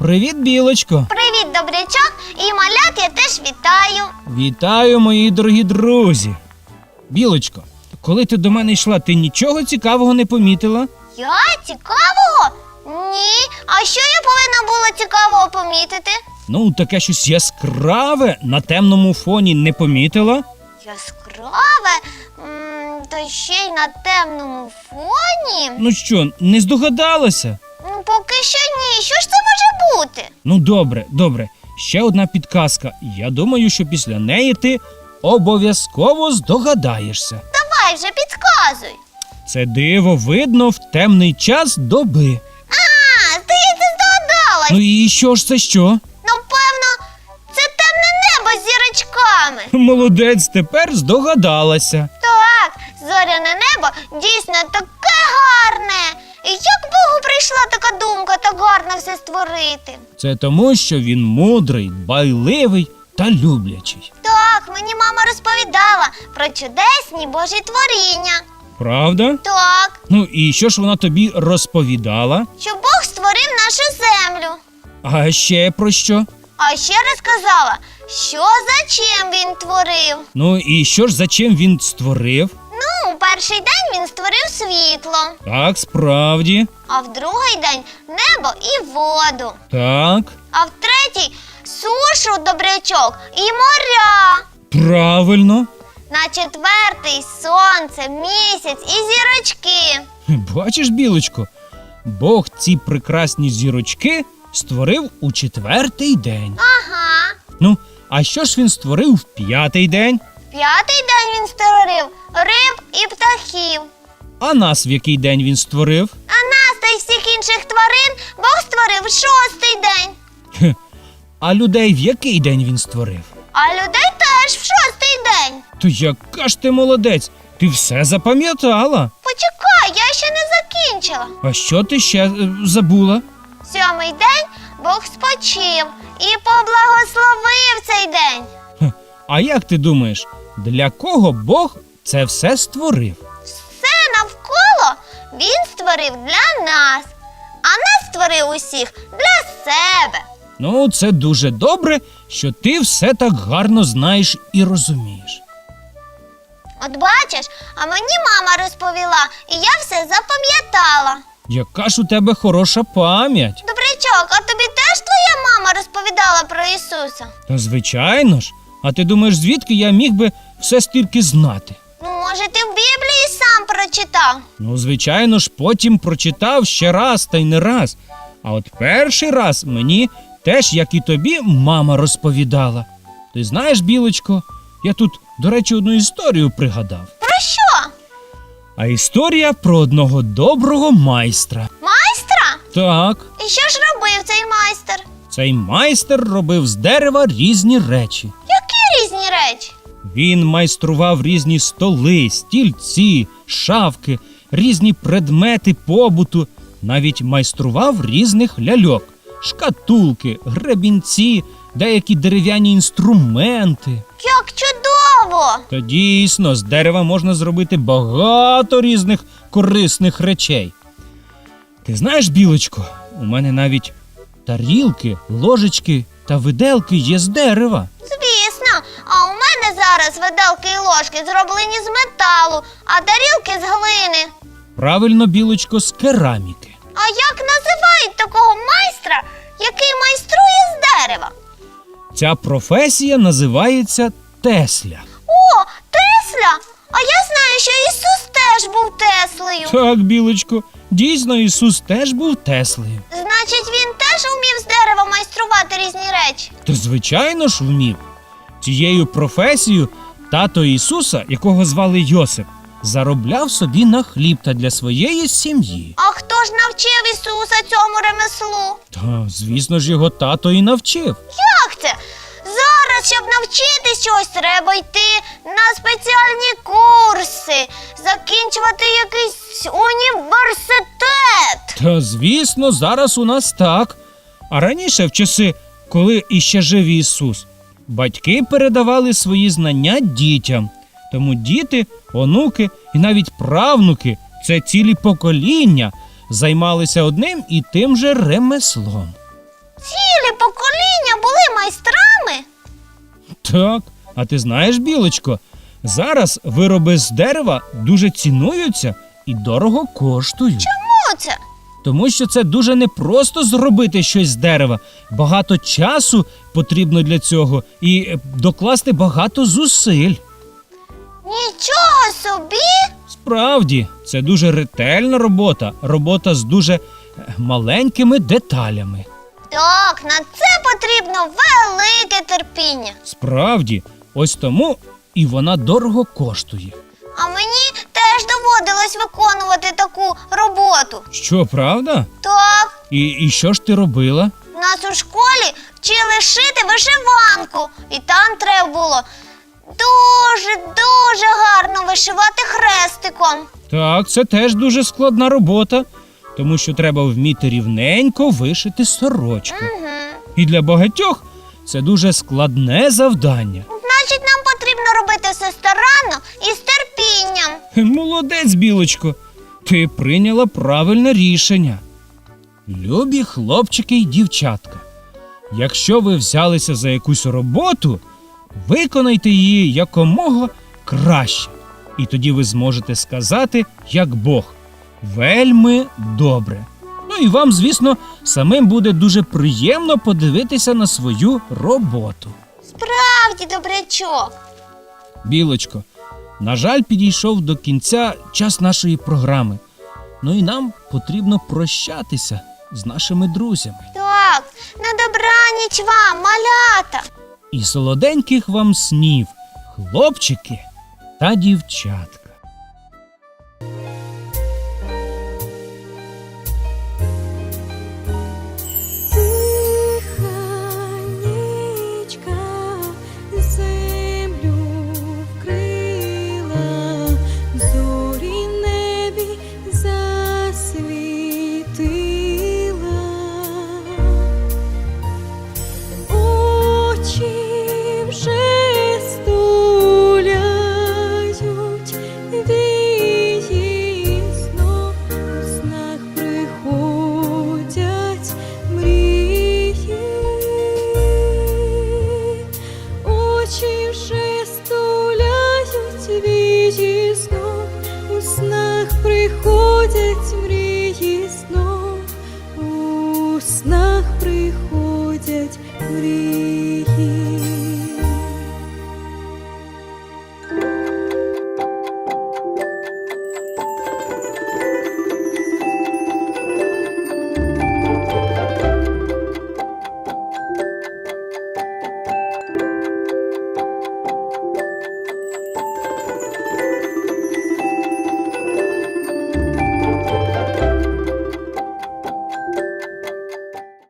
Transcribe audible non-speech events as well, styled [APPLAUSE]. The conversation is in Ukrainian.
Привіт, білочко. Привіт, добрячок, і малят я теж вітаю. Вітаю, мої дорогі друзі. Білочко, коли ти до мене йшла, ти нічого цікавого не помітила? Я цікавого? Ні. А що я повинна була цікавого помітити? Ну, таке щось яскраве на темному фоні не помітила. Яскраве, М, та ще й на темному фоні. Ну що, не здогадалася? Ну, поки що ні. Що ж це може бути? Ну, добре, добре. Ще одна підказка. Я думаю, що після неї ти обов'язково здогадаєшся. Давай вже підказуй. Це диво видно в темний час доби. А, здається, здогадалась. Ну і що ж це що? Ну, певно, це темне небо з зірочками. [LAUGHS] Молодець, тепер здогадалася. Так, зоряне небо дійсно таке гарне. І як Богу прийшла така думка так гарно все створити? Це тому, що він мудрий, дбайливий та люблячий. Так, мені мама розповідала про чудесні Божі творіння. Правда? Так, Ну і що ж вона тобі розповідала? що Бог створив нашу землю. А ще про що? А ще розказала, що за чим він творив. Ну і що ж за чим він створив? Перший день він створив світло, Так, справді. а в другий день небо і воду, Так, а в третій сушу добрячок і моря. правильно. На четвертий сонце, місяць і зірочки. Бачиш, білочко, Бог ці прекрасні зірочки створив у четвертий день. Ага. Ну, а що ж він створив в п'ятий день? П'ятий день він створив. А нас в який день він створив? А нас та й всіх інших тварин Бог створив шостий день. Хе. А людей в який день він створив? А людей теж в шостий день. То яка ж ти молодець? Ти все запам'ятала. Почекай, я ще не закінчила. А що ти ще е, забула? Сьомий день Бог спочив і поблагословив цей день. А як ти думаєш, для кого Бог це все створив? Він створив для нас, а нас створив усіх для себе. Ну, це дуже добре, що ти все так гарно знаєш і розумієш. От бачиш, а мені мама розповіла, і я все запам'ятала. Яка ж у тебе хороша пам'ять? Добрячок, а тобі теж твоя мама розповідала про Ісуса? Та звичайно ж. А ти думаєш, звідки я міг би все стільки знати? Може, ти в Біблії сам прочитав? Ну, звичайно ж, потім прочитав ще раз та й не раз. А от перший раз мені теж, як і тобі, мама розповідала. Ти знаєш, білочко, я тут, до речі, одну історію пригадав. Про що? А історія про одного доброго майстра. Майстра? Так, І що ж робив цей майстер? цей майстер робив з дерева різні речі. Які різні речі? Він майстрував різні столи, стільці, шавки, різні предмети побуту, навіть майстрував різних ляльок, шкатулки, гребінці, деякі дерев'яні інструменти. Як чудово! Та дійсно, з дерева можна зробити багато різних корисних речей. Ти знаєш, білочко, у мене навіть тарілки, ложечки та виделки є з дерева. Зараз виделки і ложки зроблені з металу, а тарілки з глини. Правильно, білочко, з кераміки. А як називають такого майстра, який майструє з дерева? Ця професія називається Тесля. О, Тесля! А я знаю, що Ісус теж був Теслею. Так, білочко, дійсно Ісус теж був Теслею. Значить, він теж умів з дерева майструвати різні речі. Та звичайно ж вмів. Цією професією тато Ісуса, якого звали Йосип, заробляв собі на хліб та для своєї сім'ї. А хто ж навчив Ісуса цьому ремеслу? Та, звісно ж, його тато і навчив. Як це? Зараз, щоб навчитись чогось, треба йти на спеціальні курси, закінчувати якийсь університет. Та звісно, зараз у нас так. А раніше, в часи, коли іще жив Ісус, батьки передавали свої знання дітям. Тому діти, онуки і навіть правнуки це цілі покоління займалися одним і тим же ремеслом. цілі покоління були майстрами? Так, а ти знаєш, білочко, зараз вироби з дерева дуже цінуються і дорого коштують. Чому це? Тому що це дуже непросто зробити щось з дерева. Багато часу потрібно для цього і е, докласти багато зусиль. Нічого собі. Справді, це дуже ретельна робота, робота з дуже е, маленькими деталями. Так, на це потрібно велике терпіння. Справді, ось тому і вона дорого коштує. А мені доводилось виконувати таку роботу. Що, правда? Так, І, і що ж ти робила? нас у школі вчили шити вишиванку, і там треба було дуже дуже гарно вишивати хрестиком. Так, це теж дуже складна робота, тому що треба вміти рівненько вишити сорочку. Угу. І для багатьох це дуже складне завдання. Значить, нам потрібно робити все старанно і з терпінням. Молодець, білочко, ти прийняла правильне рішення. Любі хлопчики й дівчатка. Якщо ви взялися за якусь роботу, виконайте її якомога краще. І тоді ви зможете сказати, як Бог, вельми добре. Ну і вам, звісно, самим буде дуже приємно подивитися на свою роботу. Справді, добрячок. Білочко, на жаль, підійшов до кінця час нашої програми. Ну і нам потрібно прощатися з нашими друзями. Так, на добраніч вам, малята. І солоденьких вам снів, хлопчики та дівчатка.